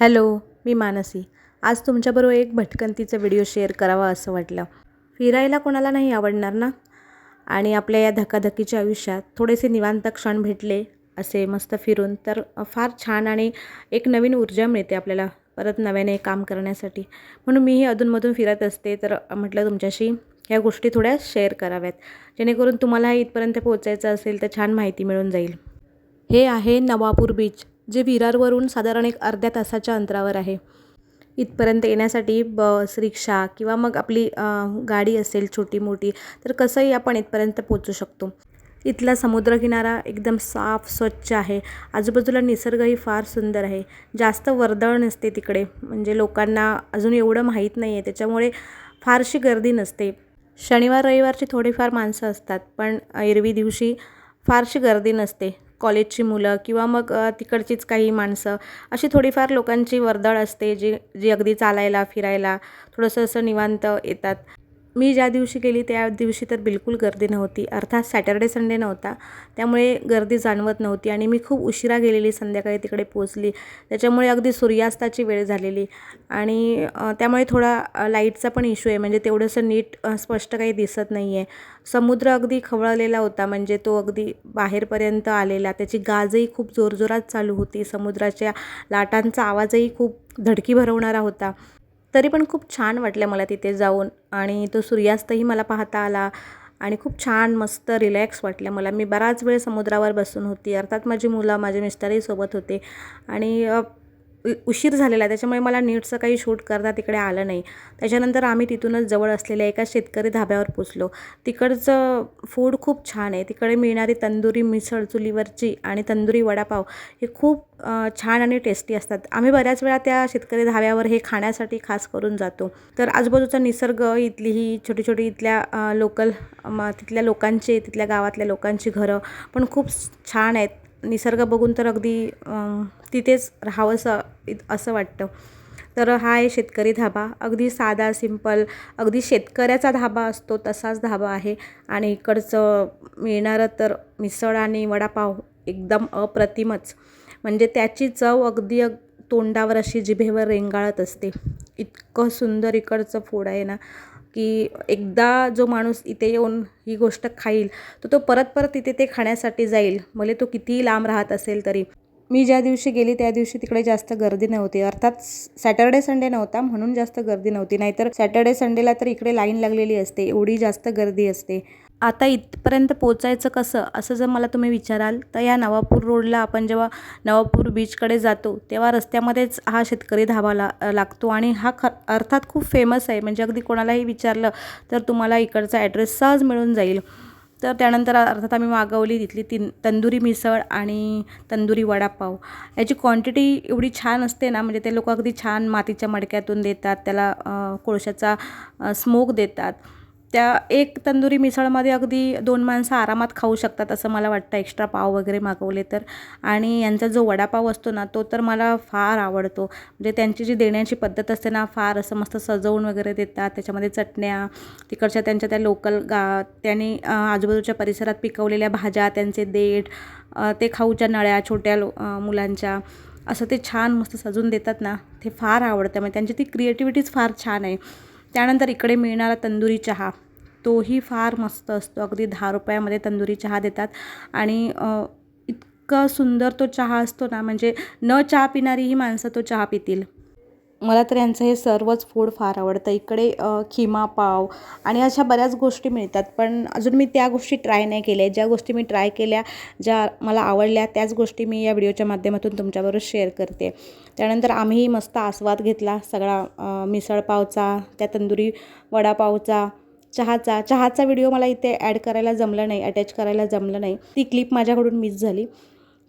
Hello मी मानसी. आज तुमच्याबरोबर एक भटकंतीचा व्हिडिओ शेअर करावा असं वाटलं. फिरायला कोणाला नाही आवडणार ना? आणि आपल्या या धकाधकीच्या आयुष्यात थोडेसे निवांत क्षण भेटले असे मस्त फिरून तर फार छान आणि एक नवीन ऊर्जा मिळते आपल्याला परत नव्याने काम करण्यासाठी. म्हणून मीही अधूनमधून फिरत असते तर म्हटलं तुमच्याशी ह्या गोष्टी थोड्या शेअर कराव्यात. जेणेकरून तुम्हाला इथपर्यंत पोहोचायचं असेल तर छान माहिती मिळून जाईल. हे आहे नवापूर बीच. जे विरारवरून साधारण एक अर्ध्या तासाच्या अंतरावर आहे. इथपर्यंत येण्यासाठी बस रिक्षा किंवा मग आपली गाडी असेल छोटी मोठी तर कसंही आपण इथपर्यंत पोचू शकतो. इथला समुद्रकिनारा एकदम साफ स्वच्छ आहे. आजूबाजूला निसर्गही फार सुंदर आहे. जास्त वर्दळ नसते तिकडे. म्हणजे लोकांना अजून एवढं माहीत नाही आहे त्याच्यामुळे फारशी गर्दी नसते. शनिवार रविवारची थोडीफार माणसं असतात पण एरवी दिवशी फारशी गर्दी नसते. कॉलेजची मुलं किंवा मग तिकडचीच काही माणसं अशी थोडीफार लोकांची वर्दळ असते जी जी अगदी चालायला फिरायला थोडंसं असं निवांत येतात. मी ज्या दिवशी गेली त्या दिवशी तर बिलकुल गर्दी नव्हती. अर्थात सॅटर्डे संडे नव्हता. त्यामुळे गर्दी जाणवत नव्हती आणि मी खूप उशिरा गेलेली संध्याकाळी तिकडे पोचली त्याच्यामुळे अगदी सूर्यास्ताची वेळ झालेली. आणि त्यामुळे थोडा लाईटचा पण इश्यू आहे. म्हणजे तेवढंसं नीट स्पष्ट काही दिसत नाही आहे समुद्र अगदी खवळलेला होता. म्हणजे तो अगदी बाहेरपर्यंत आलेला. त्याची गाजही खूप जोरजोरात चालू होती. समुद्राच्या लाटांचा आवाजही खूप धडकी भरवणारा होता. तरी पण खूप छान वाटलं मला तिथे जाऊन. आणि तो सूर्यास्तही मला पाहता आला. आणि खूप छान मस्त रिलॅक्स वाटलं मला. मी बराच वेळ समुद्रावर बसून होती. अर्थात माझी मुलं माझे मिस्टरही सोबत होते. आणि उशीर झालेला आहे. त्याच्यामुळे मला नीटचं काही शूट करता तिकडे आलं नाही. त्याच्यानंतर आम्ही तिथूनच जवळ असलेल्या एका शेतकरी धाब्यावर पोचलो. तिकडचं फूड खूप छान आहे. तिकडे मिळणारी तंदुरी मिसळ चुलीवरची आणि तंदुरी वडापाव हे खूप छान आणि टेस्टी असतात. आम्ही बऱ्याच वेळा त्या शेतकरी धाब्यावर हे खाण्यासाठी खास करून जातो. तर आजूबाजूचा निसर्ग इथली ही छोटी छोटी इथल्या लोकल तिथल्या लोकांचे तिथल्या गावातल्या लोकांची घरं पण खूप छान आहेत. निसर्ग बघून तर अगदी तिथेच राहावंसं इत- असं वाटतं. तर हा आहे शेतकरी धाबा. अगदी साधा सिंपल अगदी शेतकऱ्याचा धाबा असतो तसाच धाबा आहे. आणि इकडचं मिळणारं तर मिसळ आणि वडापाव एकदम अप्रतिमच. म्हणजे त्याची चव अगदी अग तोंडावर अशी जिभेवर रेंगाळत असते. इतकं सुंदर इकडचं फूड आहे ना. की एकदा जो माणूस इथे येऊन ही गोष्ट खाईल तर तो परत परत तिथे ते खाण्यासाठी जाईल. भले तो कितीही लांब राहत असेल तरी. मी ज्या दिवशी गेली त्या दिवशी तिकडे जास्त गर्दी नव्हती. अर्थात सॅटर्डे संडे नव्हता म्हणून जास्त गर्दी नव्हती. नाहीतर सॅटर्डे संडेला तर इकडे लाईन लागलेली असते एवढी जास्त गर्दी असते. आता इथपर्यंत पोचायचं कसं? असं जर मला तुम्ही विचाराल तर या नवापूर रोडला आपण जेव्हा नवापूर बीचकडे जातो तेव्हा रस्त्यामध्येच हा शेतकरी धाबा ला लागतो आणि हा ख अर्थात खूप फेमस आहे. म्हणजे अगदी कोणालाही विचारलं तर तुम्हाला इकडचा ॲड्रेस सहज मिळून जाईल. तर त्यानंतर अर्थात आम्ही मागवली तिथली तीन तंदुरी मिसळ आणि तंदुरी वडापाव. याची क्वांटिटी एवढी छान असते ना म्हणजे ते लोक अगदी छान मातीच्या मडक्यातून देतात त्याला कोळशाचा स्मोक देतात. त्या एक तंदुरी मिसळमध्ये अगदी दोन माणसं आरामात खाऊ शकतात असं मला वाटतं. एक्स्ट्रा पाव वगैरे मागवले तर. आणि यांचा जो वडापाव असतो ना तो तर मला फार आवडतो. म्हणजे त्यांची जी देण्याची पद्धत असते ना फार असं मस्त सजवून वगैरे देतात. त्याच्यामध्ये चटण्या तिकडच्या त्यांच्या त्या लोकल गा त्यांनी आजूबाजूच्या परिसरात पिकवलेल्या भाज्या त्यांचे देठ ते खाऊच्या नळ्या छोट्या लो मुलांच्या असं ते छान मस्त सजून देतात ना ते फार आवडतं. म्हणजे त्यांची ती क्रिएटिव्हिटीच फार छान आहे. त्यानंतर इकडे मिळणारा तंदुरी चहा. तोही फार मस्त असतो. अगदी दहा रुपयामध्ये तंदुरी चहा देतात. आणि इतकं इतका सुंदर तो चहा असतो ना म्हणजे न चहा पिणारीही माणसं तो चहा पितील. मला तर यांचं हे सर्वच फूड फार आवडतं. इकडे खिमा पाव आणि अशा बऱ्याच गोष्टी मिळतात. पण अजून मी त्या गोष्टी ट्राय नाही केल्या. ज्या गोष्टी मी ट्राय केल्या ज्या मला आवडल्या त्याच गोष्टी मी या व्हिडिओच्या माध्यमातून तुमच्याबरोबर शेअर करते. त्यानंतर आम्ही मस्त आस्वाद घेतला सगळा मिसळपावचा त्या तंदुरी वडापावचा चहाचा. चहाचा व्हिडिओ मला इथे ॲड करायला जमलं नाही अटॅच करायला जमलं नाही. ती क्लिप माझ्याकडून मिस झाली.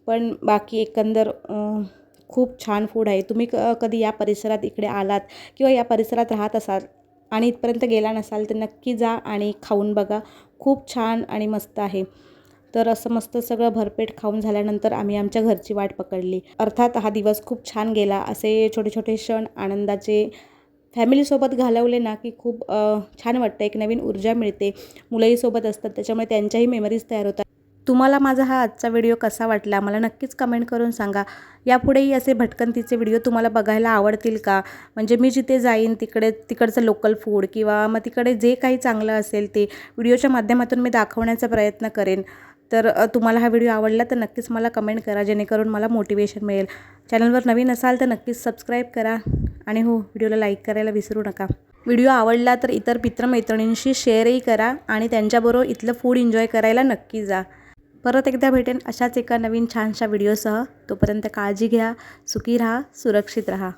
पण बाकी एकंदर खूप छान फूड आहे. तुम्ही क कधी या परिसरात इकडे आलात किंवा या परिसरात राहत असाल आणि इथपर्यंत गेला नसाल तर नक्की जा आणि खाऊन बघा. खूप छान आणि मस्त आहे. तर असं मस्त सगळं भरपेट खाऊन झाल्यानंतर आम्ही आमच्या घरची वाट पकडली. अर्थात हा दिवस खूप छान गेला. असे छोटे छोटे क्षण आनंदाचे फॅमिलीसोबत घालवले ना की खूप छान वाटतं. एक नवीन ऊर्जा मिळते. मुलंही सोबत असतात. त्याच्यामुळे त्यांच्याही मेमरीज तयार होतात. तुम्हाला माझा हा आजचा व्हिडिओ कसा वाटला मला नक्कीच कमेंट करून सांगा. यापुढेही असे भटकंतीचे व्हिडिओ तुम्हाला बघायला आवडतील का? म्हणजे मी जिथे जाईन तिकडे तिकडचं लोकल फूड किंवा मग तिकडे जे काही चांगलं असेल ते व्हिडिओच्या माध्यमातून मी दाखवण्याचा प्रयत्न करेन. तर तुम्हाला हा व्हिडिओ आवडला तर नक्कीच मला कमेंट करा जेणेकरून मला मोटिवेशन मिळेल. चॅनलवर नवीन असाल तर नक्कीच सबस्क्राईब करा आणि हो व्हिडिओला लाईक करायला विसरू नका. व्हिडिओ आवडला तर इतर मित्रमैत्रिणींशी शेअरही करा आणि त्यांच्याबरोबर इथलं फूड एन्जॉय करायला नक्की जा. परत एकदा भेटेन अशाच एका नवीन छानशा व्हिडिओसह. तोपर्यंत काळजी घ्या सुखी राहा सुरक्षित राहा.